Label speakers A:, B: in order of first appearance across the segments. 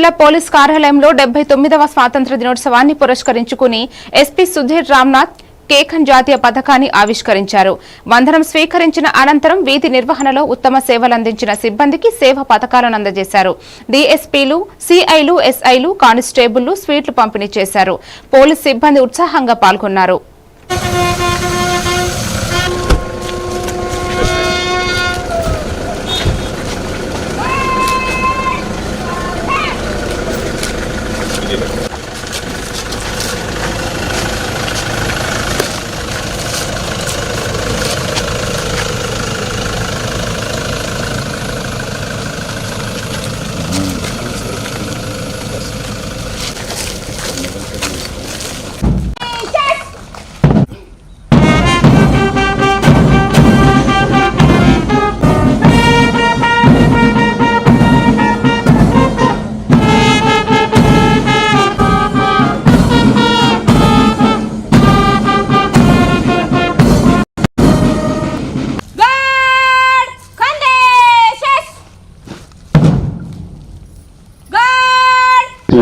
A: జిల్లా పోలీస్ కార్యాలయంలో డెబ్బై తొమ్మిదవ స్వాతంత్ర దినోత్సవాన్ని పురస్కరించుకుని ఎస్పీ సుధీర్ రామ్నాథ్ కేఖన్ జాతీయ పథకాన్ని ఆవిష్కరించారు. వందనం స్వీకరించిన అనంతరం వీధి నిర్వహణలో ఉత్తమ సేవలందించిన సిబ్బందికి సేవ పథకాలను అందజేశారు. డీఎస్పీలు సిఐలు ఎస్ఐలు కానిస్టేబుళ్ళు స్వీట్లు పంపిణీ చేశారు. పోలీస్ సిబ్బంది ఉత్సాహంగా పాల్గొన్నారు.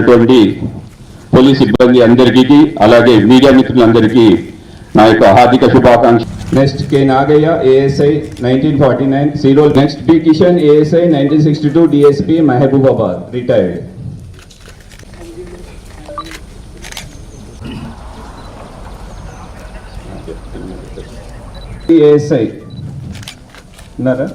B: చేసినటువంటి పోలీస్ సిబ్బంది అందరికీ అలాగే మీడియా మిత్రులందరికీ నా యొక్క హార్దిక శుభాకాంక్ష
C: next K Nagaiah ASI nineteen forty nine zero next B Kishan ASI nineteen sixty two DSP Mahabubabad retired ASI ఉన్నారా?